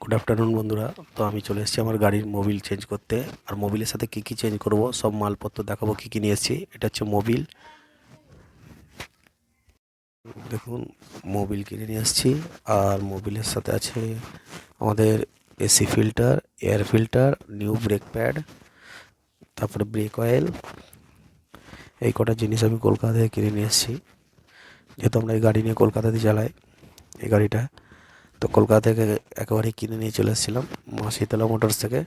Good afternoon বন্ধুরা। তো আমি চলে এসেছি আমার গাড়ির মোবিল চেঞ্জ করতে। আর মোবিলের সাথে কী কী চেঞ্জ করব, সব মালপত্র দেখাবো, কী কী নিয়ে এসেছি। এটা হচ্ছে মোবিল দেখুন মোবিল কিনে নিয়ে এসেছি। আর মোবিলের সাথে আছে আমাদের AC filter air filter new brake pad তারপরে ব্রেক অয়েল এই কটা জিনিস আমি কলকাতা থেকে কিনে নিয়ে এসেছি। যেহেতু আমরা এই গাড়ি নিয়ে কলকাতাতে চালাই, এই গাড়িটা। তো কলকাতা থেকে একেবারেই কিনে নিয়ে চলে এসেছিলাম মা শীতলা মোটরস থেকে।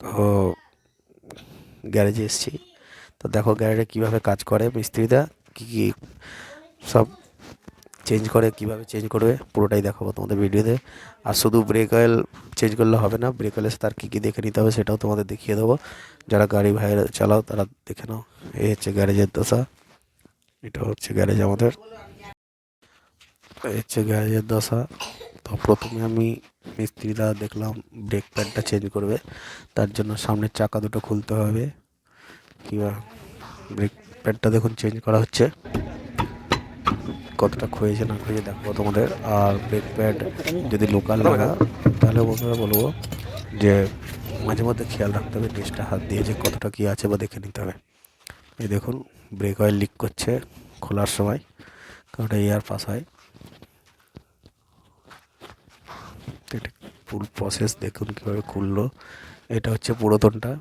তো গ্যারেজে এসেছি। তো দেখো গ্যারেজে কীভাবে কাজ করে মিস্ত্রিরা, কী কী সব চেঞ্জ করে, কীভাবে চেঞ্জ করবে, পুরোটাই দেখাবো তোমাদের ভিডিওতে। আর শুধু ব্রেক অয়েল চেঞ্জ করলে হবে না ব্রেক অয়েলের তার কী কী দেখে নিতে হবে সেটাও তোমাদের দেখিয়ে দেবো। যারা গাড়ি ভাইয়েরা চালাও তারা দেখে নাও। এই হচ্ছে গ্যারেজের দশা। এটা হচ্ছে গ্যারেজ আমাদের। হচ্ছে গ্যারেজের দশা তো প্রথমে আমি মিস্ত্রিরা দেখলাম ব্রেক প্যাডটা চেঞ্জ করবে। তার জন্য সামনের চাকা দুটো খুলতে হবে। কিংবা ব্রেক প্যাডটা দেখুন চেঞ্জ করা হচ্ছে। কতটা ক্ষয়েছে না ক্ষয়েছে দেখব তোমাদের। আর ব্রেক প্যাড যদি লোকাল লাগা তাহলে বন্ধুরা বলব যে, মাঝে মধ্যে খেয়াল রাখতে হবে ড্রেসটা হাত দিয়ে যে কতটা কী আছে বা দেখে নিতে হবে। এই দেখুন ব্রেক অয়েল লিক করছে খোলার সময়, কারণ ওটা এয়ার পাস হয়। এটা ফুল প্রসেস দেখুন কীভাবে খুললো। এটা হচ্ছে পুরাতনটা,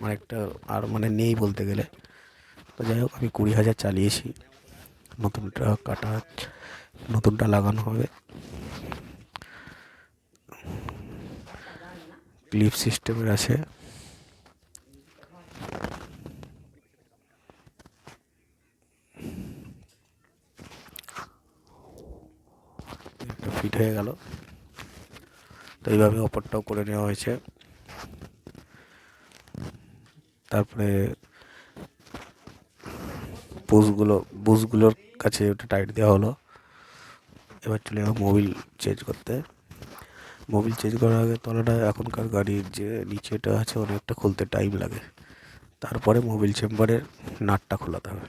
অনেকটা আর মানে নেই বলতে গেলে। তো যাই হোক, আমি কুড়ি হাজার চালিয়েছি। নতুনটা কাটা নতুনটা লাগানো হবে। ক্লিপ সিস্টেমের আছে। ফিট হয়ে গেল। তো এইভাবে অপরটাও করে নেওয়া হয়েছে। তারপরে বুশগুলো বুশগুলোর কাছে ওটা টাইট দেওয়া হলো। এবার চলে যাব মোবিল চেঞ্জ করতে। মোবিল চেঞ্জ করার আগে তলাটা এখনকার গাড়ির যে নিচেটা আছে অনেকটা খুলতে টাইম লাগে। তারপরে মোবিল চেম্বারের নাটটা খোলাতে হবে।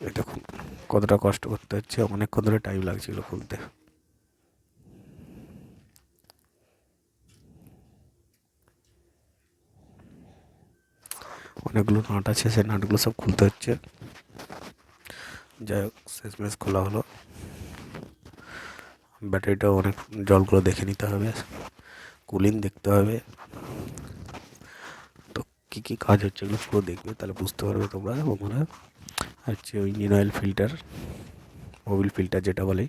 এটা দেখুন কতটা কষ্ট করতে হচ্ছে, অনেকক্ষণ ধরে টাইম লাগছিল খুলতে। অনেকগুলো নাট আছে, সেই নাটগুলো সব খুলতে হচ্ছে। যাই হোক, শেষমেশ খোলা হলো। ব্যাটারিটাও অনেক জলগুলো দেখে নিতে হবে। কুলিং দেখতে হবে। তো কী কী কাজ হচ্ছে এগুলো পুরো দেখবে, তাহলে বুঝতে পারবে তোমরা বন্ধুরা। হচ্ছে ওই engine oil filter Mobil filter যেটা বলে।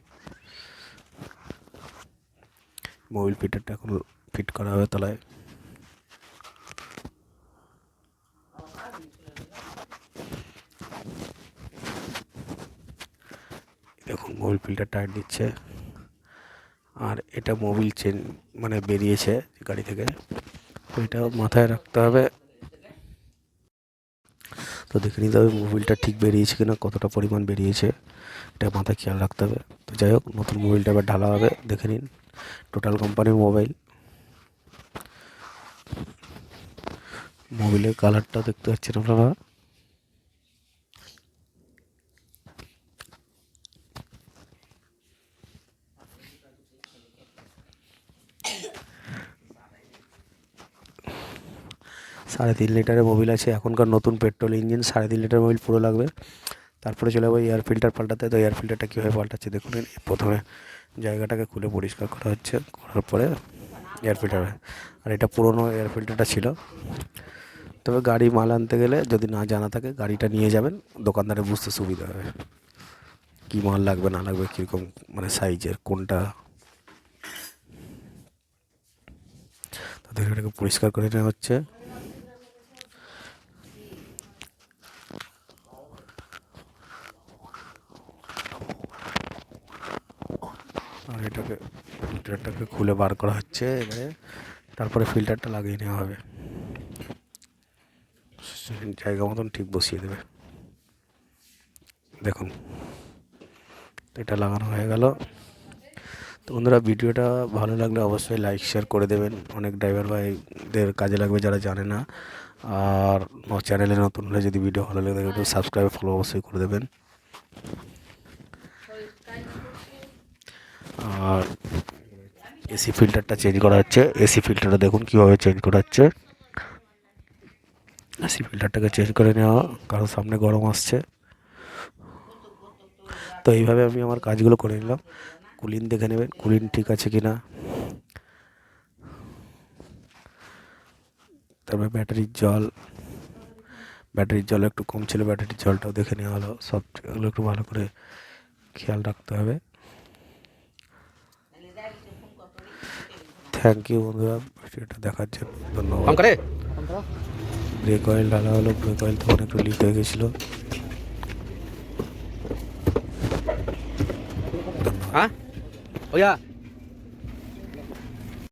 মোবিল ফিল্টারটা এখন ফিট করা হবে তলায়। দেখুন মোবিল ফিল্টার টায়ার দিচ্ছে আর এটা মোবিল চেন মানে বেরিয়েছে গাড়ি থেকে। তো এটা মাথায় রাখতে হবে। তো দেখে নিতে হবে মোবিলটা ঠিক বেরিয়েছে কিনা, কতটা পরিমাণ বেরিয়েছে, এটা মাথায় খেয়াল রাখতে হবে। তো যাই হোক, নতুন মোবিলটা এবার ঢালা হবে, দেখে নিন টোটাল কোম্পানির মোবাইল মোবিলের কালারটা দেখতে পাচ্ছেন আপনারা। সাড়ে তিন লিটারের মোবিল আছে, এখনকার নতুন পেট্রোল ইঞ্জিন সাড়ে তিন লিটার মোবিল পুরো লাগবে। তারপরে চলে যাব এয়ার ফিল্টার পাল্টাতে, তো এয়ার ফিল্টারটা কীভাবে পাল্টাচ্ছে দেখুন প্রথমে জায়গাটাকে খুলে পরিষ্কার করা হচ্ছে, করার পরে এয়ার ফিল্টার আর এটা পুরনো এয়ার ফিল্টারটা ছিল। তবে গাড়ি মাল আনতে গেলে যদি না জানা থাকে, গাড়িটা নিয়ে যাবেন দোকানদারে বুঝতে সুবিধা হবে। কী মাল লাগবে, না লাগবে, কীরকম মানে সাইজের কোনটা? তাদের এটাকে পরিষ্কার করে নেওয়া হচ্ছে। আর এটাকে ফিল্টারটাকে খুলে বার করা হচ্ছে, এবারে তারপরে ফিল্টারটা লাগিয়ে নেওয়া হবে। জায়গা মতন ঠিক বসিয়ে দেবে। দেখুন, এটা লাগানো হয়ে গেল। তো বন্ধুরা, ভিডিওটা ভালো লাগলে অবশ্যই লাইক শেয়ার করে দেবেন। অনেক ড্রাইভার ভাইদের কাজে লাগবে যারা জানে না। আর চ্যানেলে নতুন হলে যদি ভিডিও ভালো লাগে একটু সাবস্ক্রাইব ফলো অবশ্যই করে দেবেন। আর এসি ফিল্টারটা চেঞ্জ করা হচ্ছে। এসি ফিল্টারটা দেখুন কীভাবে চেঞ্জ করা হচ্ছে এসি ফিল্টারটাকে চেঞ্জ করে নেওয়া, কারণ সামনে গরম আসছে। তো এইভাবে আমি আমার কাজগুলো করে নিলাম। কুলিন দেখে নেবেন, কুলিন ঠিক আছে কি না তারপরে ব্যাটারির জল। ব্যাটারির জল একটু কম ছিল, ব্যাটারির জলটাও দেখে নেওয়া হলো। সব একটু ভালো করে খেয়াল রাখতে হবে। থ্যাংক ইউ বন্ধুরা। ভিডিওটা দেখার জন্য ধন্যবাদ। ব্রেক অয়েল ঢালা হলো ব্রেক অয়েল তখন একটু লিক হয়ে গেছিল। হ্যাঁ ওয়া